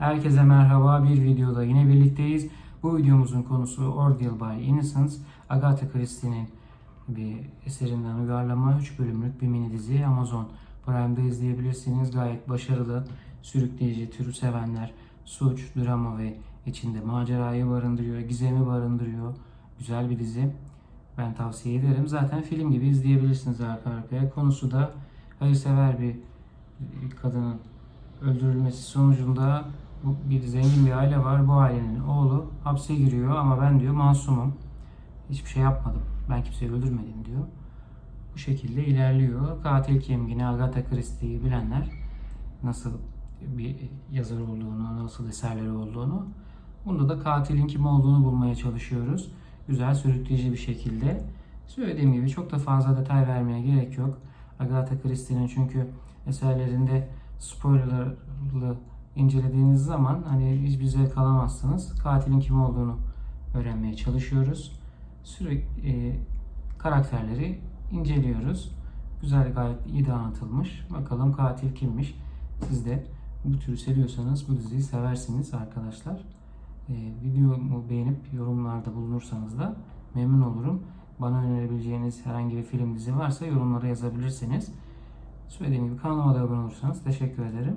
Herkese merhaba. Bir videoda yine birlikteyiz. Bu videomuzun konusu Ordeal by Innocence. Agatha Christie'nin bir eserinden uyarlama 3 bölümlük bir mini dizi. Amazon Prime'da izleyebilirsiniz. Gayet başarılı, sürükleyici, türü sevenler, suç, drama ve içinde macerayı barındırıyor, gizemi barındırıyor. Güzel bir dizi. Ben tavsiye ederim. Zaten film gibi izleyebilirsiniz arka arkaya. Konusu da hayırsever bir kadının öldürülmesi sonucunda bu bir zengin bir aile var. Bu ailenin oğlu hapse giriyor ama ben diyor masumum. Hiçbir şey yapmadım. Ben kimseyi öldürmedim diyor. Bu şekilde ilerliyor. Katil kim yine Agatha Christie'yi bilenler nasıl bir yazar olduğunu, nasıl eserleri olduğunu. Bunda da katilin kim olduğunu bulmaya çalışıyoruz. Güzel, sürükleyici bir şekilde. Söylediğim gibi çok da fazla detay vermeye gerek yok. Agatha Christie'nin çünkü eserlerinde spoilerlı incelediğiniz zaman hani hiçbir zevk alamazsınız. Katilin kim olduğunu öğrenmeye çalışıyoruz. Sürekli e, karakterleri inceliyoruz. Güzel gayet iyi de anlatılmış. Bakalım katil kimmiş? Siz de bu türü seviyorsanız bu diziyi seversiniz arkadaşlar. E, videomu beğenip yorumlarda bulunursanız da memnun olurum. Bana önerebileceğiniz herhangi bir film dizi varsa yorumlara yazabilirsiniz. Söylediğim gibi kanalıma da abone olursanız teşekkür ederim.